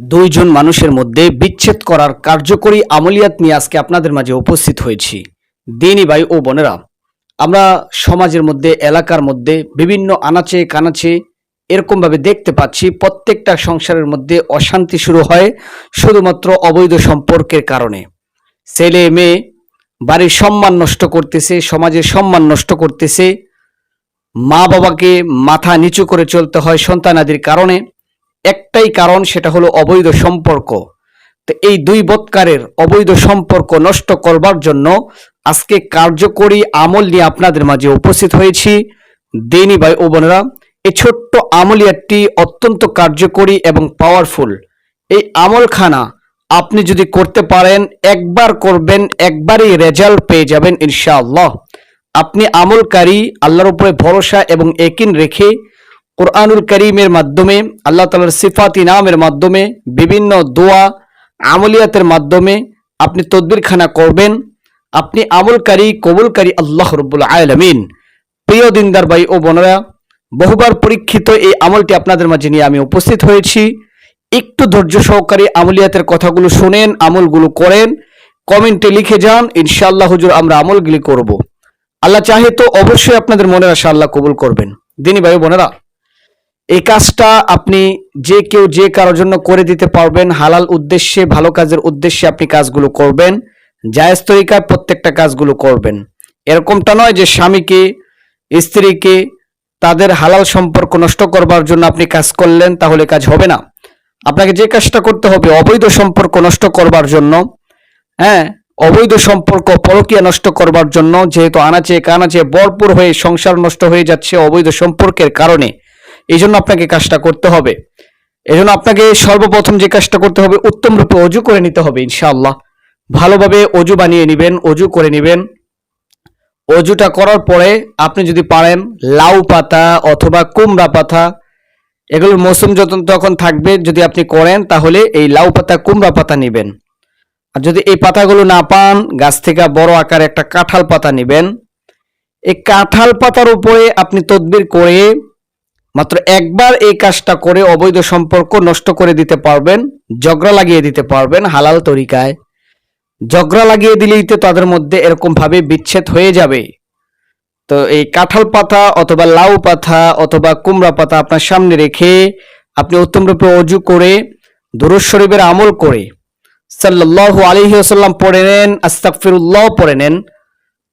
দুইজন মানুষের মধ্যে বিচ্ছেদ করার কার্যকরী আমলিয়াত নিয়ে আজকে আপনাদের মাঝে উপস্থিত হয়েছি। দিনী ভাই ও বোনেরা, আমরা সমাজের মধ্যে, এলাকার মধ্যে বিভিন্ন আনাচে কানাচে এরকমভাবে দেখতে পাচ্ছি, প্রত্যেকটা সংসারের মধ্যে অশান্তি শুরু হয় শুধুমাত্র অবৈধ সম্পর্কের কারণে। ছেলে, মেয়ে, বাড়ির সম্মান নষ্ট করতেছে, সমাজের সম্মান নষ্ট করতেছে মা বাবাকে মাথা নিচু করে চলতে হয় সন্তানাদির কারণে। একটাই কারণ সেটা হলো অবৈধ সম্পর্ক। তো এই দুই বৎকারের অবৈধ সম্পর্ক নষ্ট করবার জন্য আজকে কার্যকরী আমল নিয়ে আপনাদের মাঝে উপস্থিত হয়েছি। দেনি ভাই ও বোনেরা, এই ছোট্ট আমলিয়াটি অত্যন্ত কার্যকরী এবং পাওয়ারফুল এই আমলখানা আপনি যদি করতে পারেন, একবার করবেন, একবারই রেজাল্ট পেয়ে যাবেন ইনশাআল্লাহ। আপনি আমলকারী, আল্লাহর উপরে ভরসা এবং একিন রেখে কোরআনুল করিমের মাধ্যমে, আল্লাহ তালার সিফাতি নামের মাধ্যমে, বিভিন্ন দোয়া, আমলিয়াতের মাধ্যমে আপনি তদবিরখানা করবেন। আপনি আমলকারী, কবুলকারী আল্লাহ রব্বুল আলমিন। প্রিয় দিনদার ভাই ও বোনেরা, বহুবার পরীক্ষিত এই আমলটি আপনাদের মাঝে নিয়ে আমি উপস্থিত হয়েছি। একটু ধৈর্য সহকারে আমলিয়াতের কথাগুলো শুনেন, আমলগুলো করেন, কমেন্টে লিখে যান, ইনশাআল্লাহ হুজুর আমরা আমলগুলি করব। আল্লাহ চাহে তো অবশ্যই আপনাদের মনের আশা আল্লাহ কবুল করবেন। দিনী ভাই বোনেরা এই কাজটা আপনি যে কেউ যে কারোর জন্য করে দিতে পারবেন, হালাল উদ্দেশ্যে, ভালো কাজের উদ্দেশ্যে আপনি কাজগুলো করবেন, জায়েজ তরিকার প্রত্যেকটা কাজগুলো করবেন। এরকমটা নয় যে স্বামীকে, স্ত্রীকে তাদের হালাল সম্পর্ক নষ্ট করবার জন্য আপনি কাজ করলেন, তাহলে কাজ হবে না। আপনাকে যে কাজটা করতে হবে, অবৈধ সম্পর্ক নষ্ট করবার জন্য হ্যাঁ অবৈধ সম্পর্ক পরকীয়া নষ্ট করবার জন্য, যেহেতু আনাচে কানাচে ভরপুর হয়ে সংসার নষ্ট হয়ে যাচ্ছে অবৈধ সম্পর্কের কারণে। এই জন্য আপনাকে কাজটা করতে হবে। এই জন্য আপনাকে সর্বপ্রথম যে কাজটা করতে হবে, উত্তম রূপে অজু করে নিতে হবে, ইনশাআল্লাহ। ভালোভাবে অজু বানিয়ে নেবেন, অজু করে নেবেন। অজুটা করার পরে আপনি যদি পারেন, লাউ পাতা অথবা কুমড়া পাতা এগুলোর মৌসুম যতন তখন থাকবে যদি আপনি করেন, তাহলে এই লাউ পাতা, কুমড়া পাতা নেবেন। আর যদি এই পাতাগুলো না পান, গাছ থেকে বড় আকারে একটা কাঁঠাল পাতা নেবেন। এই কাঁঠাল পাতার উপরে আপনি তদবির করে মাত্র একবার এই কাজটা করে অবৈধ সম্পর্ক নষ্ট করে দিতে পারবেন জগড়া লাগিয়ে দিতে পারবেন হালাল তরিকায়। জগড়া লাগিয়ে দিলেই তো তাদের মধ্যে এরকম ভাবে বিচ্ছেদ হয়ে যাবে। তো এই কাঁঠাল পাতা অথবা লাউ পাতা অথবা কুমড়া পাতা আপনার সামনে রেখে আপনি উত্তম রূপে অজু করে দুরুজ শরীফের আমল করে, সাল্লাল্লাহু আলাইহি ওয়াসাল্লাম পড়ে নেন, আস্তাগফিরুল্লাহ পড়ে নেন,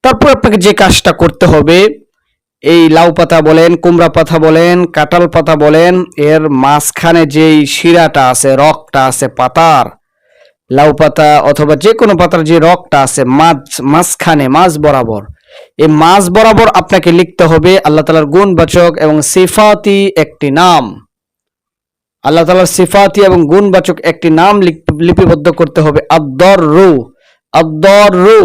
তারপর আপনাকে যে কাজটা করতে হবে এই লাউ পাতা বলেন, কুমড়া পাতা বলেন, কাঁঠাল পাতা বলেন, এর মাঝখানে যেই শিরাটা আছে, রকটা আছে পাতার, লাউ পাতা অথবা যে কোনো পাতার যে রকটা আছে মাছ মাঝখানে মাছ বরাবর, এই মাছ বরাবর আপনাকে লিখতে হবে আল্লাহ তালার গুণবাচক এবং সিফাতি একটি নাম। আল্লাহ তালার সিফাতি এবং গুণবাচক একটি নাম লিপ- লিপিবদ্ধ করতে হবে আদর রু আদর রু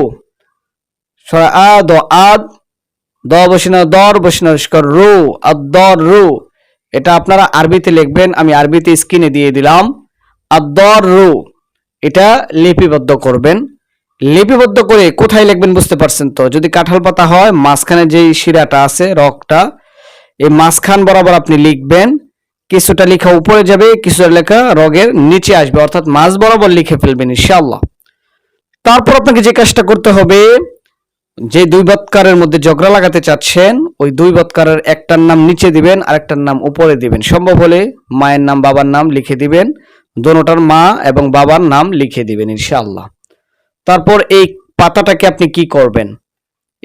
আদ দ বসিনা, দর বসিনা উস্কর রু, আদর রু। এটা আপনারা আরবিতে লিখবেন, আমি আরবিতে স্ক্রিনে দিয়ে দিলাম। আদর রু, এটা লিপিবদ্ধ করবেন। লিপিবদ্ধ করে কোথায় লিখবেন বুঝতে পারছেন তো? যদি কাঁঠাল পাতা হয়, মাঝখানে যেই শিরাটা আছে রকটা এই মাঝখান বরাবর আপনি লিখবেন। কিছুটা লেখা উপরে যাবে, কিছুটা লেখা রগের নিচে আসবে, অর্থাৎ মাঝ বরাবর লিখে ফেলবেন, ইনশাআল্লাহ। তারপর আপনাকে যে কাজটা করতে হবে যে দুই বৎকারের মধ্যে ঝগড়া লাগাতে চাচ্ছেন, ওই দুই বৎকারের একটার নাম নিচে দিবেন, আরেকটার নাম উপরে দিবেন। সম্ভব হলে মায়ের নাম, বাবার নাম লিখে দিবেন, দোনোটার মা এবং বাবার নাম লিখে দিবেন ইনশাআল্লাহ। তারপর এই পাতাটাকে আপনি কি করবেন?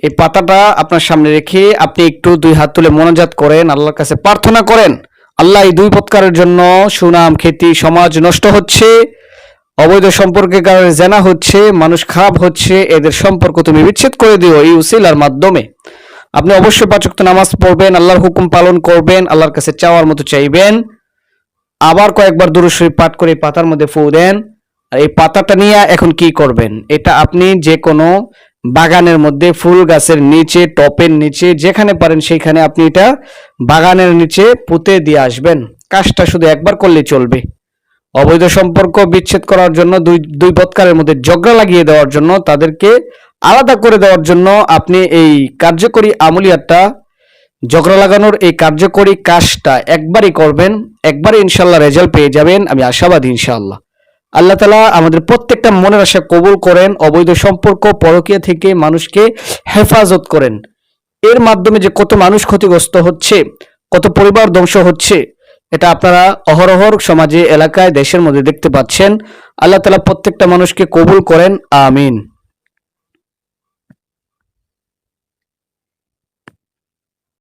এই পাতাটা আপনার সামনে রেখে আপনি একটু দুই হাত তুলে মনোজাত করেন, আল্লাহর কাছে প্রার্থনা করেন, আল্লাহ এই দুই পৎকারের জন্য সুনাম খ্যাতি সমাজ নষ্ট হচ্ছে অবৈধ সম্পর্কের কারণে জেনা হচ্ছে, মানুষ খারাপ হচ্ছে, এদের সম্পর্ক তুমি বিচ্ছেদ করে দিও এই উসিলার মাধ্যমে। আপনি অবশ্যই পাচক নামাজ পড়বেন, আল্লাহর হুকুম পালন করবেন, আল্লাহর কাছে চাওয়ার মতো চাইবেন। আবার কয়েকবার দুরুদ শরীফ পাঠ করে পাতার মধ্যে ফু দেন। আর এই পাতাটা নিয়ে এখন কি করবেন? এটা আপনি যে কোনো বাগানের মধ্যে ফুল গাছের নিচে, টপের নিচে, যেখানে পারেন সেইখানে আপনি এটা বাগানের নিচে পুঁতে দিয়ে আসবেন। কাজটা শুধু একবার করলেই চলবে। অবৈধ সম্পর্ক বিচ্ছেদ করার জন্য দুই দুই বৎকারের মধ্যে ঝগড়া লাগিয়ে দেওয়ার জন্য তাদেরকে আলাদা করে দেওয়ার জন্য আপনি এই কার্যকরী আমলিয়াতটা, ঝগড়া লাগানোর এই কার্যকরী কাজটা একবারই করবেন, একবারই ইনশাল্লাহ রেজাল্ট পেয়ে যাবেন। আমি আশাবাদী ইনশাআল্লাহ। আল্লাহ তালা আমাদের প্রত্যেকটা মনের আশা কবুল করেন, অবৈধ সম্পর্ক পরকীয়া থেকে মানুষকে হেফাজত করেন। এর মাধ্যমে যে কত মানুষ ক্ষতিগ্রস্ত হচ্ছে, কত পরিবার ধ্বংস হচ্ছে এটা আপনারা অহরহর সমাজে, এলাকায়, দেশের মধ্যে দেখতে পাচ্ছেন। আল্লাহ তালা প্রত্যেকটা মানুষকে কবুল করেন, আমিন।